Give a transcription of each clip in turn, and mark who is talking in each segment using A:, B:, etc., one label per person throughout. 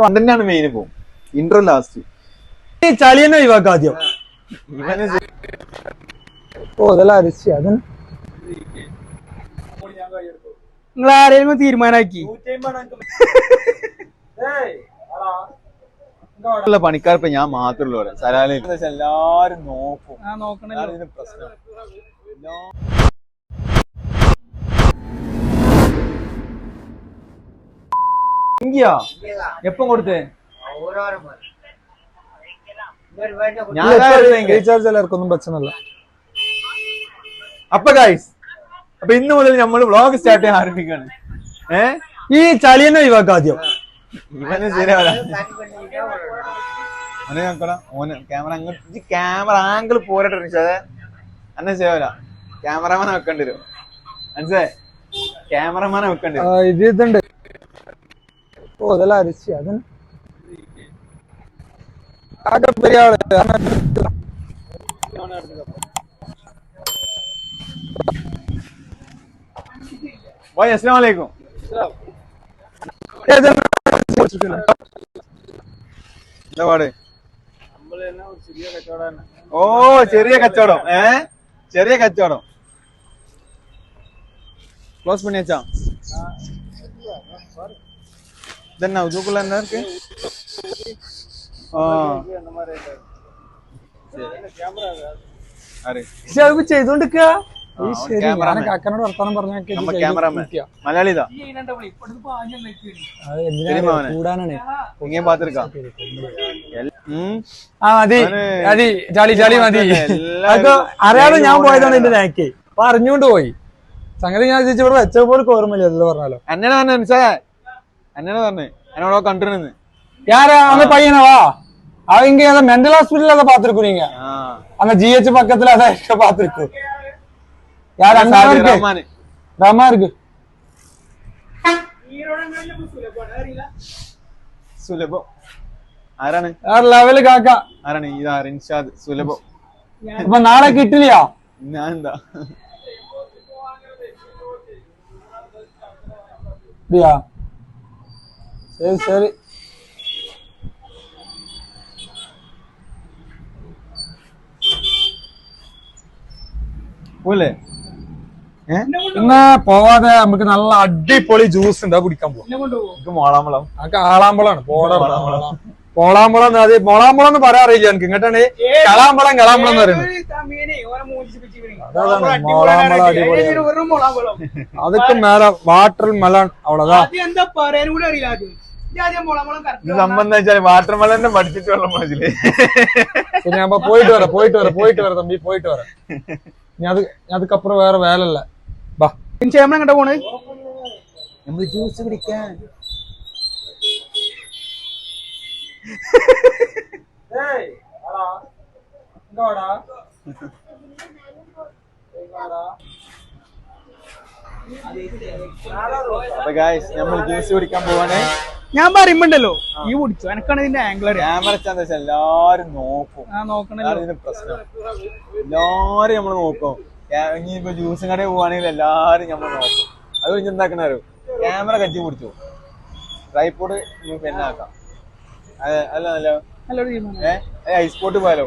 A: കണ്ടന്റാണ് main ഇപ്പൊ. Intro last
B: ചളി തന്നെ ഒഴിവാക്കാം ആദ്യം ഓ ഇതെല്ലാം അരിച്ചു അത്
C: നിങ്ങൾ ആരെങ്കിലും തീരുമാനാക്കി.
A: പണിക്കാർ ഇപ്പൊ ഞാൻ മാത്രമല്ല എല്ലാരും നോക്കും. പ്രശ്നം.
B: റീചാർജ് എല്ലാവർക്കൊന്നും പ്രശ്നമല്ല
A: അപ്പൊ ഗൈസ് അപ്പൊ ഇന്ന് മുതൽ നമ്മൾ വ്ളോഗ് സ്റ്റാർട്ട് ചെയ്യാൻ ആരംഭിക്കാണ് ഏ?
B: ഈ ചളിയെന്നെ ഒഴിവാക്ക ആദ്യം.
A: ഇവന് ശരിയാവില്ല. ഓനെ നോക്കണം ഓന് ക്യാമറ അങ്ങോട്ട് ക്യാമറ ആംഗിൾ പോരട്ടെ അതെ അന്നെ ശരിയാവില്ല. ക്യാമറമാനെ വെക്കേണ്ടി വരും. മനസ്സിലായി? ക്യാമറമാനെ വെക്കേണ്ടി വരും.
B: ഇത് ഇതുണ്ട്. ഓ ഇതെല്ലാം അരിച്ച് അത് ആകെ വലിയ ആള്
A: ഓയ് അസ്സലാം വലൈക്കും
B: ഏതെല്ലാം
A: എന്താ പാട് ഓ ചെറിയ കച്ചവടം ഏ ചെറിയ കച്ചവടം ക്ലോസ് പണിയാച്ചാ இதென்ன என்ன
B: இதுக்குள்ள என்ன இருக்கு
A: ചെയ്തോണ്ടിക്ക
B: ഈ ശരി ഞാനൊക്കെ അക്കനോട് വർത്താനം
A: പറഞ്ഞ മലയാളിതാ
B: കൂടാനാണ്? ആ മതി. മതി. ചാളി ചാളി മതി. അതൊക്കെ അറിയാതെ ഞാൻ പോയതാണ് എന്റെ നാക്കി അപ്പൊ അറിഞ്ഞുകൊണ്ട് പോയി. സംഗതി ഞാൻ ചോദിച്ചു ഇവിടെ വെച്ചപ്പോൾ ഓർമ്മയില്ല പറഞ്ഞാലോ.
A: എന്നെ മനസ്സിലായ. എന്നോട് പറഞ്ഞു എന്നോടോ കണ്ടിരുന്നു
B: யாரா அந்த பையனவா அவங்க அந்த மென்டல் ஹாஸ்பிட்டல் அதை பாத்துருக்கோம் நீங்க
A: ആ
B: அந்த ஜிஹெச் பக்கத்துல அதை பாத்துருக்கோம் யார் அங்க
A: സാദിർ
B: இருக்கு
A: റഹ്മാൻ
B: ரமா இருக்கு
A: സുലഭം ആരാണ്
B: யார் லெவலு காக்கா
A: ആരാണ് ഇതാ റിൻഷാദ് സുലഭം
B: இப்ப நாளை கிட்டலையா
A: ഞാൻ എന്താ
B: அப்படியா சரி சரி
A: പോലെ ഏ
B: പിന്നെ പോവാതെ നമുക്ക് നല്ല അടിപൊളി ജ്യൂസ് ഉണ്ട് അത് കുടിക്കാൻ പോവാം
A: എനിക്ക് മോളാമ്പളം
B: നമുക്ക് ആളാമ്പളാണ് പോടാ പോളാമ്പളം എന്ന് അത് മോളാമ്പളം എന്ന് പറയാൻ അറിയില്ല എനിക്ക് ഇങ്ങോട്ടാണ് കളാമ്പളം കളാമ്പളം എന്ന് പറയുന്നത് അതാണ് മോളാമ്പളം അടിപൊളിയാണ് அதுக்கு மேல வாட்டர் மெலன் அவ்வளவுதான்
C: എന്താ പറയാനും കൂടി അറിയില്ല ആദ്യം ഇത്
A: സംബന്ധം വെച്ചാൽ വാട്ടർമലന്നെ പഠിച്ചിട്ട് വെള്ളം
B: മതിൽ ശരി അപ്പൊ പോയിട്ട് വരാം പോയിട്ട് വരാം പോയിട്ട് വരാം തമ്പി പോയിട്ട് വരാം. ഞാൻ അത് അതുക്കപ്പുറം വേറെ വേലല്ല. ബാ.
C: ചേമ്മ പോണ്?
A: നമ്മൾ ജ്യൂസ് കുടിക്കാൻ. അപ്പൊ ഗായ്സ് നമ്മൾ ജ്യൂസ് കുടിക്കാൻ പോവാണേ.
C: ഞാൻ പറയുമ്പോണ്ടല്ലോ ഈ കുടിച്ചു എനക്കാണ് ഇതിന്റെ ആംഗിൾ
A: ക്യാമറ എന്താ വെച്ചാൽ എല്ലാരും നോക്കും.
C: ആ
A: അതാണ്
C: നോക്കണല്ലോ
A: ഇതിന്റെ പ്രശ്നം. എല്ലാരും നമ്മൾ നോക്കും. ക്യാ- ഇനിയിപ്പോ ജ്യൂസും കടയിൽ പോവാണെങ്കിൽ എല്ലാരും നമ്മൾ നോക്കും. അത് കഴിഞ്ഞ് എന്താക്കണോ ക്യാമറ കറ്റി പിടിച്ചു. ട്രൈപോഡ് പിന്നെ ആക്കാം. അത് അല്ല നല്ല
C: നല്ലൊരു തീരുമാനം
A: ഏഹ് ഐസ് പോട്ട് പോയാലോ?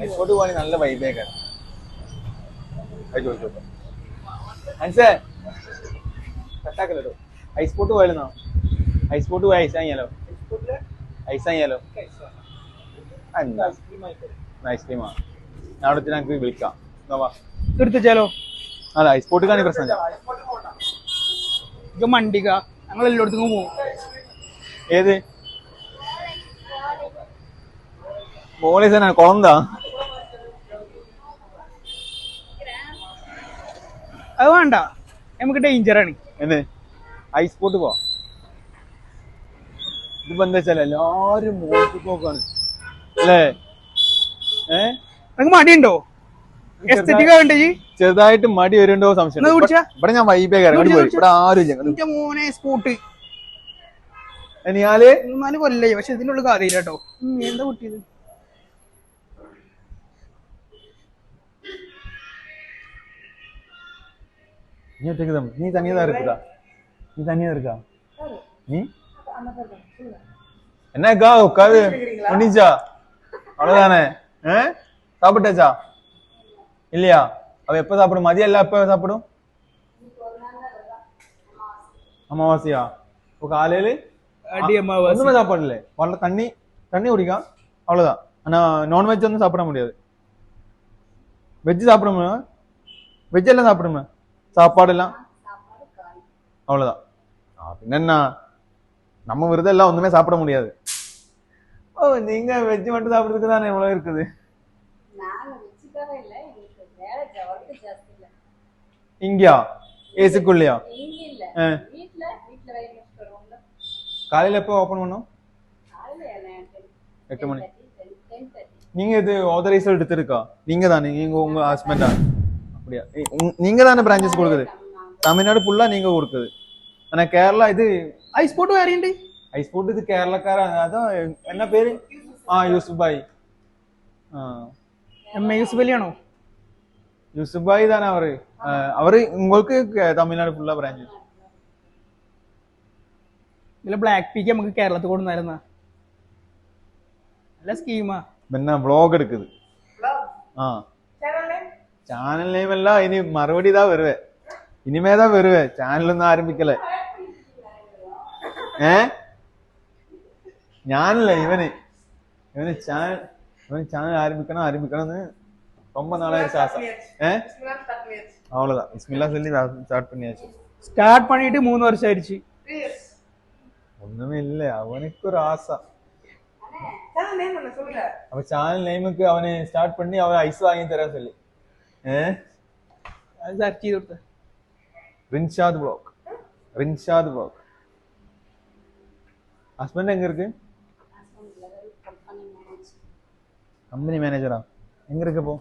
A: ഐസ് പോട്ട് പോവാണെങ്കിൽ നല്ല വൈബേക്കാണ് മനസ്സേ കട്ടാക്കല്ലോ ഐസ് പോട്ട് പോയാലോ ഐസ് പോട്ട് പോയ ഐസ് വാങ്ങിയാലോ? ഐസ് വാങ്ങിയാലോ? എന്താ ഐസ്ക്രീമാ. ഞാൻ അവിടെ ഞങ്ങൾക്ക് വിളിക്കാം.
C: എടുത്തുവെച്ചാലോ?
A: അല്ല ഐസ് പോട്ട് കാണി പ്രശ്നം.
C: ഇത് മണ്ടിക. ഞങ്ങൾ എല്ലായിടത്തും പോകും
A: ഏത്? പോലീസ് കൊളന്താ
C: അത് വേണ്ട. നമുക്ക് ഡേഞ്ചറാണ്.
A: എന്ത്? ഐസ് പോട്ട് പോവാ? ഇതിപ്പോ എന്താ വെച്ചാൽ എല്ലാരും മോൾക്ക് നോക്കാണ് അല്ലേ? ഏ?
C: നിങ്ങക്ക് മടിയുണ്ടോ?
A: ചെറുതായിട്ട് മടി വരുന്നുണ്ടോ സംശയം ഇവിടെ ഞാൻ വൈബേ കയറി പോയി ഇവിടെ ആരും
C: മോനെ സ്കൂട്ട്
A: ഞാൽ
C: മൂന്നാൽ കൊല്ലായി പക്ഷെ ഇതിനുള്ള കാര്യമില്ല കേട്ടോ. എന്താ കുട്ടിയത്?
A: നീ ഒറ്റയ്ക്ക് നീ തനിയെ തീർക്കുക നീ തനിയെ ம் என்னக்கா உட்காது பண்ணிச்சா அவ்வளவுதானே? சாப்பிட்டாச்சா? இல்லையா? அவ எப்ப சாப்பிடும்? மதியம் எல்லாம் எப்ப சாப்பிடும்? அமாவாசையா? இப்போ காலையில?
C: அடி அம்மாவாசை
A: ஒண்ணுமே சாப்பாடுல. வரல தண்ணி தண்ணி குடிக்கும் அவ்வளவுதான். ஆனா நான்வெஜ் வந்து சாப்பிட முடியாது. வெஜ் சாப்பிட முடியும் வெஜ் எல்லாம் சாப்பிட முடியும் சாப்பாடு எல்லாம்? அவ்வளவுதான். பின்னென்ன நம்ம விரதம் எல்லாம் ஒண்ணுமே சாப்பிட முடியாது. ஓ நீங்க வெஜ் மட்டும் சாப்பிடுறதுக்கு தானே இவ்வளவு இருக்குது? இங்கயா? ஏசுக்குள்ளயா? காலையில எப்போ ஓபன் பண்ணும்? எட்டு. மணி. நீங்க இது ஆதரைஸ் எடுத்திருக்கா? நீங்க தானே நீங்க உங்க ஹஸ்பண்டா அப்படியா? நீங்க தானே பிரான்ச்சஸ் கொடுக்குது? தமிழ்நாடு ஃபுல்லா நீங்க கொடுக்குது. ஆனா கேரளா இது
C: ഐസ്പോട്ട്
A: വേറെയുണ്ട്? ഐസ്പോട്ട് ഇത് കേരളക്കാരാണ് അതോ എന്നാ പേര്? ആ യൂസുഫ് ഭായി ആ.
C: എം എ യൂസുഫ് അലിയാണോ
A: യൂസുഫ് ഭായി ഇതാണ് അവർ അവർ നിങ്ങൾക്ക് തമിഴ്നാട് ഫുള്ള ബ്രാഞ്ച്
C: ഇതിലെ ബ്ലാക്ക് പീക്ക് നമുക്ക് കേരളത്തിൽ കൊടുന്നായിരുന്ന നല്ല സ്കീമാ
A: പിന്നെ വ്ലോഗ് എടുക്കുന്നത് ആ. ചാനൽ നെയിം അല്ല ഇനി മറുപടി ഇതാ വരുവേ. ഇനിമേതാ വരുവേ ചാനലൊന്നും ആരംഭിക്കലേ ഏ ഞാനല്ല ഇവന് ഇവന് ചാനൽ ഇവന് ചാനൽ ആരംഭിക്കണം ആരംഭിക്കണമെന്ന് ரொம்ப நாளாயிருச்சு ஆசை ஏ அவ்வளவுதான் பிஸ்மில்லா சொல்லி ஸ்டார்ட் பண்ணியாச்சு
C: സ്റ്റാർട്ട് പണിയിട്ട് മൂന്ന് വർഷം ആയിരിച്ചു
A: ஒண்ணுமே இல்ல அவனுக்கு ஒரு ஆசை அவ சேனல் நேமுக்கு அவனை ஸ்டார்ட் பண்ணி அவன் ஐஸ் வாங்கி தர சொல்லி ஏ
C: അത് സെർച്ച് ചെയ്ത് കൊടുത്ത
A: ரின்ஷாத் ப்ளாக் ரின்ஷாத் ப்ளாக் husband எங்கே இருக்கு?
D: கம்பெனி
A: மேனேஜரா எங்க இருக்கு இப்போ?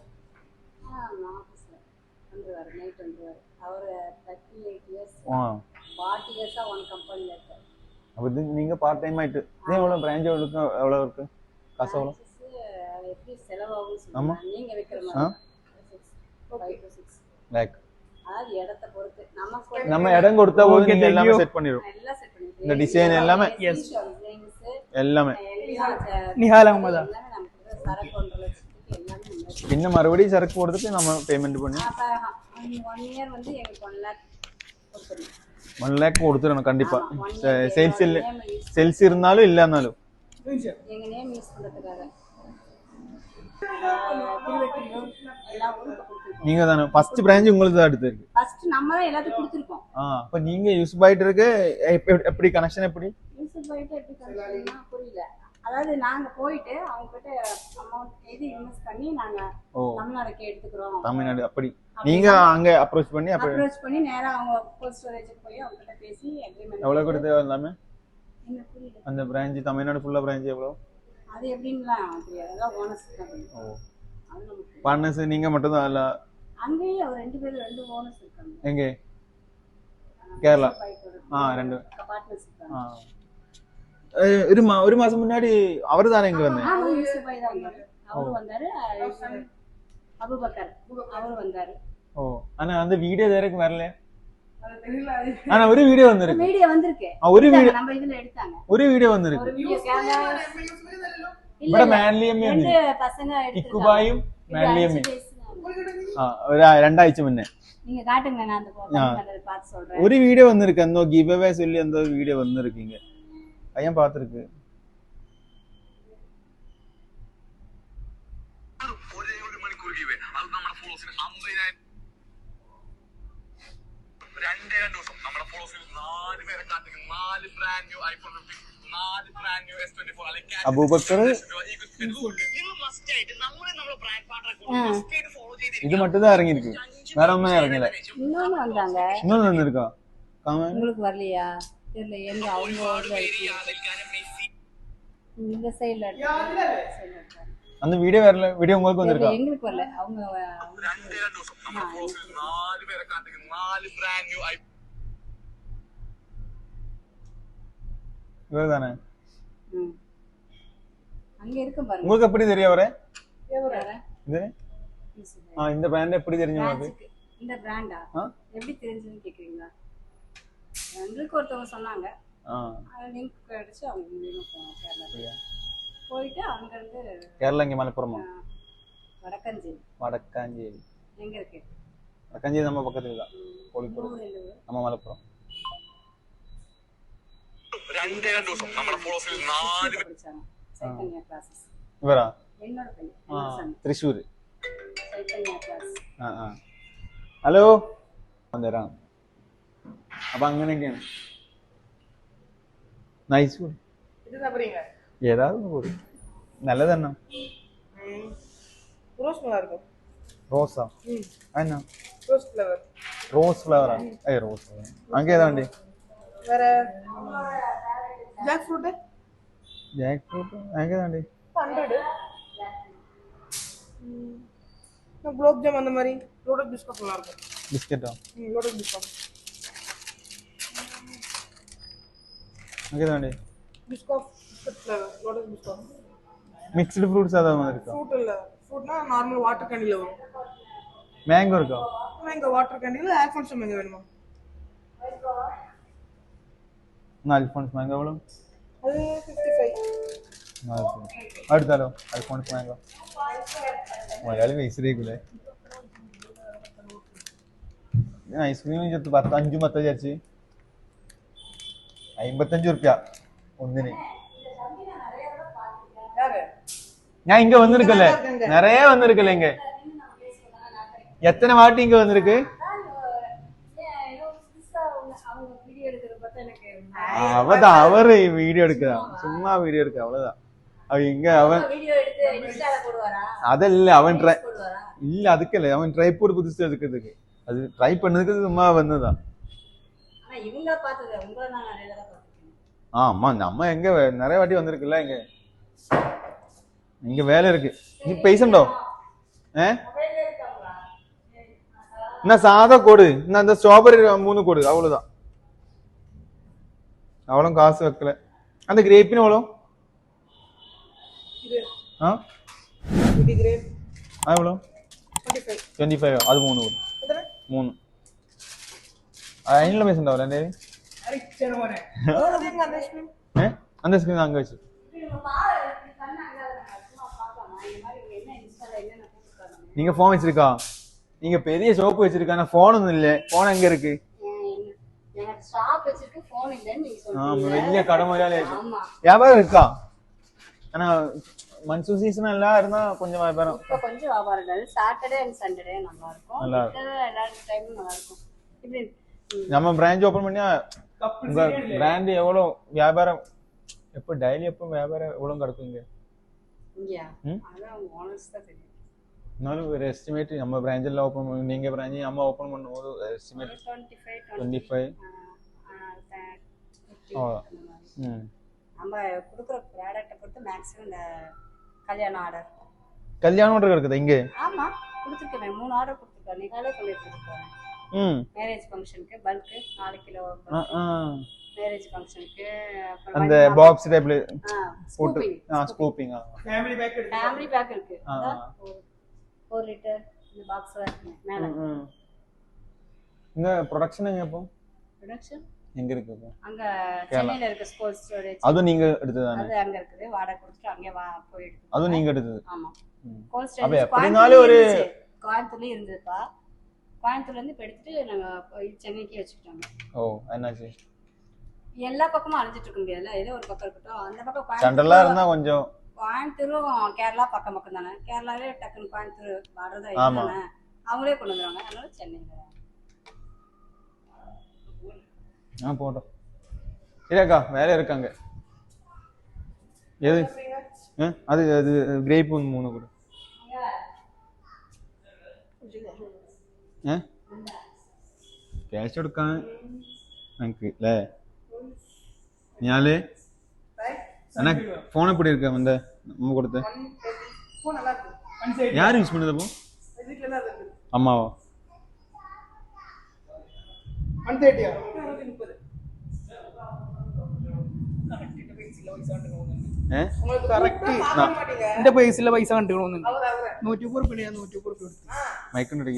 A: அப்படி நீங்க பார்ட் டைம் ஆயிட்டு இதே எவ்வளவு பிரான்ச் எவ்வளவு எவ்வளவு இருக்கு? காசு எவ்வளவு?
D: எப்படி செலவாகும்
A: ஆமா.
D: நீங்க வைக்கிற மாதிரி.
A: லேக்
D: இடத்த பொறுத்து. நமக்கு
A: நம்ம இடம் கொடுத்தா
C: ஓகே
A: எல்லாமே செட் பண்ணிரும்
D: எல்லாம் செட் பண்ணிரும்
A: இந்த டிசைன் எல்லாமே.
C: எஸ்
A: எல்லாமே.
C: நிஹால் அஹமதா
D: இன்னும் மறுபடியும் சரக்கு போடுறதுக்கு நம்ம
A: பேமெண்ட் பண்ணி.
D: ஒன் இயர் லேக்
A: ஒன் கண்டிப்பா. சேல்ஸ் இல்லை. சேல்ஸ் இருந்தாலும் இல்லைனாலும்
D: எங்க நேம் யூஸ் பண்ணுறதுக்காக
A: நீங்க தானே ஃபர்ஸ்ட் பிரான்ச் உங்களுக்கு தான் அடுத்து இருக்கு.
D: ஃபர்ஸ்ட் நம்ம தான் எல்லாத்துக்கும் கொடுத்துருக்கோம்.
A: ஆ அப்ப நீங்க யூஸ் ஆயிட்டு இருக்கு எப்ப- எப்படி கனெக்ஷன் எப்படி?
D: யூஸ் போயிட்டு எப்படி கண்டுபிடிக்கணும்னா புரியல. அதாவது நாங்க போயிட்டு அவங்க கிட்ட அமௌண்ட் எது இன்வெஸ்ட் பண்ணி நாங்க தமிழ்நாடுக்கு எடுத்துக்கிறோம்.
A: தமிழ்நாடு அப்படி. நீங்க அங்க அப்ரோச் பண்ணி
D: அப்ரோச் பண்ணி நேரா அவங்க போஸ்ட் ஸ்டோரேஜுக்கு போய் அவங்க கிட்ட பேசி அக்ரிமெண்ட்
A: எவ்வளவு கொடுத்து எல்லாமே? அந்த பிரான்ச் தமிழ்நாடு ஃபுல்லா பிரான்ச் எவ்வளவு?
D: அது எப்படின்லாம் தெரியாது அதான் ஓனர்ஸ்
A: பண்ணஸ் நீங்க மட்டும் தான் இல்ல?
D: அங்கேயே அவர் ரெண்டு பேர் ரெண்டு ஓனர்ஸ் இருக்காங்க.
A: எங்க? கேரளா. ஆ ரெண்டு.
D: பார்ட்னர்ஸ் இருக்காங்க.
A: ஒரு மா ஒரு
D: மாசம் முன்னாடி அவர் தானே இங்க வந்தாரு? அவர் வந்தாரு அபுபக்கர். அவர் வந்தாரு.
A: ஓ. ஆனா அந்த வீடியோ
D: வரைக்கும்
A: வரல ഒരു വീഡിയോ
D: வீடியோ
A: வந்திருக்கு ஒரு வீடியோ
D: ஒரு வீடியோ வந்திருக்கு
A: ഇവിടെ
D: മാൻലിയമ്മയും
A: ഇക്കുബായും മാൻലിയമ്മയും രണ്ടാഴ്ച മുന്നേ.
E: ഒരു
A: വീഡിയോ
E: വന്നിരിക്കോ ഗീബ വേ ചൊല്ലി എന്തോ വീഡിയോ വന്നിരിക്കീങ്ക അത് ഞാൻ പാത്തിരിക്കേ. ചെയ്തിരിക്കും
A: இது மட்டும் தான் இறங்கியிருக்கு வேற ஒன்றும் இறங்கல
D: இன்னொன்னு வந்தாங்க
A: இன்னொன்று வந்திருக்கா காம
D: உங்களுக்கு வரலையா தெரியல எங்க அவங்க ஊர்ல இருக்கு. இந்த சைடுல
A: அந்த வீடியோ வரல வீடியோ உங்களுக்கு வந்திருக்கா
D: எங்களுக்கு வரல அவங்க
A: இவர் தானே உங்களுக்கு எப்படி தெரிய
D: வர
A: இது? ஆ இந்த பிராண்ட் எப்படி தெரிஞ்சு உங்களுக்கு?
D: இந்த பிராண்டா எப்படி தெரிஞ்சதுன்னு கேக்குறீங்களா? எங்களுக்கு ஒருத்தவங்க சொன்னாங்க. லிங்க் கிடைச்சு அவங்க போனோம் கேரளா. போயிட்டு அங்க
A: கேரளா இங்க மலப்புறமா?
D: வடக்கஞ்சேரி.
A: வடக்கஞ்சேரி.
D: எங்க இருக்கு?
A: வடக்கஞ்சேரி நம்ம பக்கத்துல தான் நம்ம மலப்புறம்.
E: രണ്ടേ രണ്ട് ദിവസം. നമ്മുടെ ക്ലാസ്സിൽ നാല്
A: ഇവരാ? തൃശ്ശൂര്. ഹലോ? തരാം. അപ്പൊ അങ്ങനെയൊക്കെയാണ്. നൈസ് കൂടി
C: ഏതാവും കൂടി നല്ലതെന്നാ?
A: റോസാ
C: റോസ് ഫ്ലവർ
A: റോസ് ഫ്ലവറാ ഏ റോസ് ഫ്ലവർ അങ്ങനെ ഏതാ വേണ്ടി?
C: வேற ஜாக் ஃப்ரூட்
A: ஜாக் ஃப்ரூட்
C: எங்கதாண்டி 100 நான் அந்த மாதிரி லோடட் பிஸ்கட் நல்லா இருக்கும்
A: பிஸ்கட்டா
C: ம் biscuit எங்கதாண்டி biscuit biscuit flavour mixed
A: fruits அதாவது மாதிரி இருக்கு
C: ஃப்ரூட் இல்ல ஃப்ரூட்னா நார்மல் வாட்டர் கேண்டில வரும்
A: மேங்கோ இருக்கா
C: மேங்கோ வாட்டர் கேண்டில ஆப்பிள் மேங்கோ வேணுமா
A: അൽഫോൺസ് മാംഗോ
C: അവളും
A: അടുത്താലോ? Alphonse mango. മലയാളി പൈസയിലേക്കൂലേ ഐസ്ക്രീം ചേർത്ത് പത്ത് അഞ്ചും പത്ത് ചേച്ചി അമ്പത്തഞ്ച് റുപ്യ ഒന്നിന്. ഞാൻ ഇങ്ങ വന്നിരിക്കല്ലേ നിറയെ വന്നിരിക്കല്ലേ ഇങ്ങ?
D: എത്ര വാട്ടി ഇങ്ങ വന്നിരിക്ക്
A: அவதான் அவரு வீடியோ எடுக்கிறா சும்மா வீடியோ எடுக்க அவ்வளவுதான். அவன்
D: எங்க அவன் அதில்
A: இல்லை அவன் ட்ரை இல்ல அதுக்கு இல்லை. அவன் ட்ரை போட்டு புதுசு எடுக்கிறதுக்கு. அது ட்ரை பண்ணதுக்கு சும்மா
D: வந்ததான்
A: ஆமா நம்ம எங்க நிறைய வாட்டி வந்திருக்குல்ல இங்க. இங்க வேலை இருக்கு. நீ பேசண்டோ? என்ன சாதம் கோடு. நான் இந்த ஸ்ட்ராபெரி மூணு கோடு அவ்வளவுதான். அவளும் காசு வைக்கல. அந்த கிரேப்பிന് எவ்வளோ ஆ?
C: குட்டி கிரேப்
A: ஆ எவ்வளோ 25 25 அது மூணு
C: வரும்.
A: மூணு. അതിനുള്ള പൈസ ഉണ്ടാവില്ല
C: அந்த
A: അന്ത സ്ക്രീൻ
D: അങ്ങ് വെച്ചു
A: நீங்க ஃபோன் வச்சிருக்கா? நீங்க பெரிய ஷோப்பு வச்சிருக்கா? போன் ஒன்றும் இல்லை. போன் எங்க இருக்கு? ஆமா வெளிய கடமையால
D: இருக்கு
A: வியாபாரம் இருக்கா? ஆனா மன்சூன் சீசன் எல்லாம் இருந்தா கொஞ்சம் வியாபாரம்.
D: நல்லா இருக்கும்.
A: நம்ம பிரான்ச் ஓபன் பண்ணியா உங்க பிராண்ட் எவ்வளவு வியாபாரம்? எப்போ டெய்லி எப்போ வியாபாரம் எவ்வளவு
D: கிடக்குங்க
A: இருந்தாலும் ஒரு எஸ்டிமேட் நம்ம பிராஞ்சில் ஓப்பன் நீங்க பிராஞ்சி நம்ம ஓப்பன் பண்ணும்போது எஸ்டிமேட்
D: டுவெண்ட்டி ஃபைவ் நம்ம கொடுக்குற ப்ராடக்ட்டை பொறுத்து மேக்ஸிமம் இந்த கல்யாண ஆர்டர்
A: கல்யாணம் ஒன்று கிடக்குது இங்க?
D: ஆமா கொடுத்துருக்கேன் மூணு ஆர்டர் கொடுத்துருக்கேன். நீங்களே சொல்லி கொடுத்துருக்கேன்
A: ம்.
D: மேரேஜ் ஃபங்க்ஷனுக்கு பல்க்கு நாலு கிலோ
A: ஆ, ஆ.
D: மேரேஜ் ஃபங்க்ஷனுக்கு
A: அந்த பாக்ஸ் டைப்ல போட்டு
D: ஸ்கூப்பிங்
A: ஆ ஸ்கூப்பிங்
C: ஃபேமிலி பேக் எடுத்து
D: ஃபேமிலி பேக் இருக்கு.
A: ஆ.
D: அதான் ஒரு ஃபோர் லிட்டர் இந்த பாக்ஸ் இருக்கு. மேல.
A: இங்க ப்ரொடக்ஷன் எங்க இப்போ
D: ப்ரொடக்ஷன்
A: எங்க இருக்கு
D: அங்க சென்னையில இருக்க ஸ்கோல் ஸ்டோரேஜ்
A: அதுவும் நீங்க எடுத்ததானே
D: அது அங்க இருக்குது. வாடகை கொடுத்துட்டு அங்கே வா போய் எடுத்து
A: அதுவும் நீங்க எடுத்தது?
D: ஆமா.
A: அப்ப
D: ஸ்டோரேஜ்
A: எப்படினாலும் ஒரு-
D: கோயம்புத்தூர்லயும் இருந்ததுப்பா. கோயம்புத்தூர்ல இருந்து இப்ப எடுத்துட்டு நாங்க போய் சென்னைக்கு வச்சுக்கிட்டோம்.
A: ஓ என்னாச்சு?
D: எல்லா பக்கமும் அலைஞ்சிட்டு இருக்க முடியாதுல்ல? ஏதோ ஒரு பக்கம் இருக்கட்டும். அந்த பக்கம் கோயம்புத்தூர்
A: இருந்தா கொஞ்சம்
D: கோயம்புத்தூரும் கேரளா பக்கம் பக்கம் தானே கேரளாவே டக்குன்னு கோயம்புத்தூர்
A: ஆமா.
D: தானே அவங்களே கொண்டு வந்துருவாங்க. அதனால சென்னையில
A: ஆ போட்டோம் சரியாக்கா வேலை இருக்காங்க எது ஆ, அது அது கிரேப் மூணு கூட ഏ ക്യാഷ് കൊടുക്കാൻ எனக்கு இல்ல ഞാല് அண்ணா ஃபோன் எப்படி இருக்கு அந்த நம்ம கொடுத்த
C: ஃபோன் நல்லா இருக்கு ஒன் சைடு
A: யார் யூஸ் பண்ணது அப்போ
C: வீட்டில் தான் இருக்கு
A: அம்மாவா
C: ஒன் தேர்ட்டியா ഏഹ്
F: എന്റെ പൈസയിലെ പൈസ കണ്ടു നൂറ്റി മുപ്പത് റുപ്യ നൂറ്റി
C: മയക്കുണ്ട്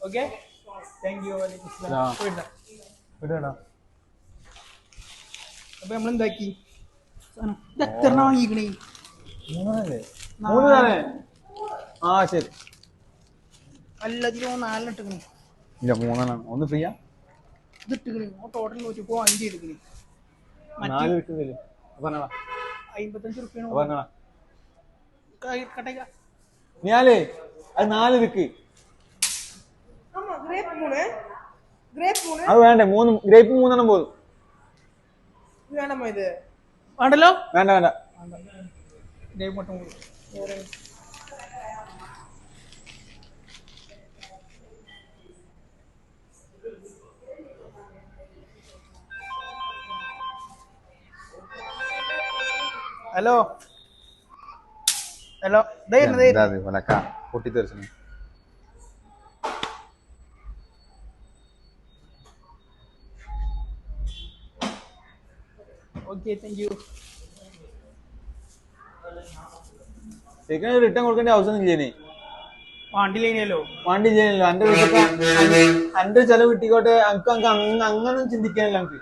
C: ഓക്കെ താങ്ക് യു
A: വിടണോ
C: അപ്പൊ നമ്മൾ എന്താക്കി ഇത് എത്ര വാങ്ങിക്കണേ
A: ആ ശരി.
C: അല്ലതിനോ നാലെണ്ണം ഇട്ടുക്കണേ
A: ഇല്ല മൂന്നെണ്ണം. ഒന്ന് ഫ്രീയാ?
C: ഇത് ഇട്ടുക്കണേ ടോട്ടൽ പോ അഞ്ച് എടുക്കണേ
A: നാല്
C: മറ്റേ
A: കിട്ടുന്നില്ല പറഞ്ഞോളാ
C: അമ്പത്തഞ്ച് റുപ്യാണ് കട്ടേക്ക
A: ഞാലേ അത് നാല് വിക്ക്
C: ഗ്രേപ്പ് മൂന്ന് ഗ്രേപ്പ് മൂന്ന്
A: അത് വേണ്ടേ? മൂന്ന് ഗ്രേപ്പ് മൂന്നെണ്ണം പോതും
C: വേണമോ ഇത് വേണ്ടല്ലോ
A: വേണ്ട വേണ്ട
C: ഗ്രേപ്പ് മൊത്തം കൂടി വേറെ ഹലോ ഹലോ ധൈര്യം ധൈര്യം
A: ഒലക്ക പൊട്ടിത്തെറിച്ചു
C: ഓക്കെ താങ്ക് യു
A: റിട്ടേൺ കൊടുക്കേണ്ട ആവശ്യം ഇല്ലേ
C: വണ്ടിയിലേനല്ലോ
A: വണ്ടി ചെലവ് കിട്ടിക്കോട്ടെ. അനക്ക് അങ്ങ അങ്ങനെ ചിന്തിക്കാനല്ലോ എനിക്ക്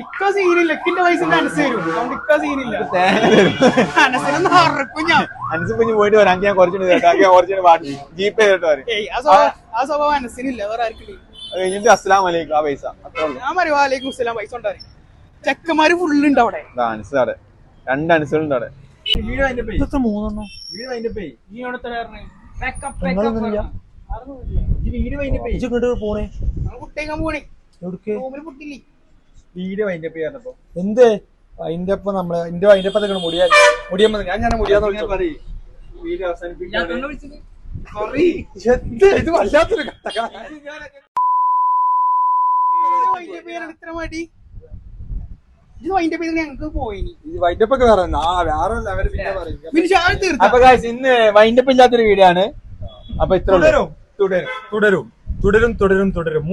C: ഇക്ക സീനില്ല ഇക്കിന്റെ പൈസ അനസ് തരും അതുകൊണ്ട് ഇക്ക സീനില്ല അനസിനൊന്ന് ഞാൻ.
A: അനസ് പോയിട്ട് വരാം. ഞാൻ
C: ആ സ്വഭാവം അനസിനില്ല. വേറെ ആർക്കില്ല
A: കഴിഞ്ഞിട്ട് അസ്സലാം വലൈക്കും ആ പൈസ. അത്രേ ഉള്ളൂ.
C: ഞാൻ പറയും വലൈക്കും അസ്സലാം. പൈസ ചെക്കന്മാര് ഫുള്ളുണ്ട് അവിടെ.
A: അവിടെ. രണ്ട് അനസുകളുണ്ട് അവിടെ.
B: മൂന്നെണ്ണം. പോണേ.
A: അതിന്റെ
B: എന്ത്? അതിന്റെ ഒപ്പം നമ്മൾ എന്റെ അതിന്റെ ഒപ്പം മുടിയാ മുടിയാൻ ഞാൻ ഞാൻ മുടിയാന്ന്
A: പറയും. വീട് അവസാനിപ്പിക്കാൻ
B: എന്ത്? ഇത് വല്ലാത്തൊരു കട്ട
C: അതിന്റെ പേരാണ് ഇത്ര മടി ഇത് ഞങ്ങൾക്ക്
B: വേറെ ആ വേറെ ലെവൽ പിന്നെ പറയും.
C: പിന്നെ തീർത്ത
A: ഇന്ന് വൈൻഡപ്പ് ഇല്ലാത്തൊരു വീഡിയോ ആണ്. അപ്പൊ ഇത്ര
B: തുടരും. തുടരും. തുടരും. തുടരും തുടരും തുടരും.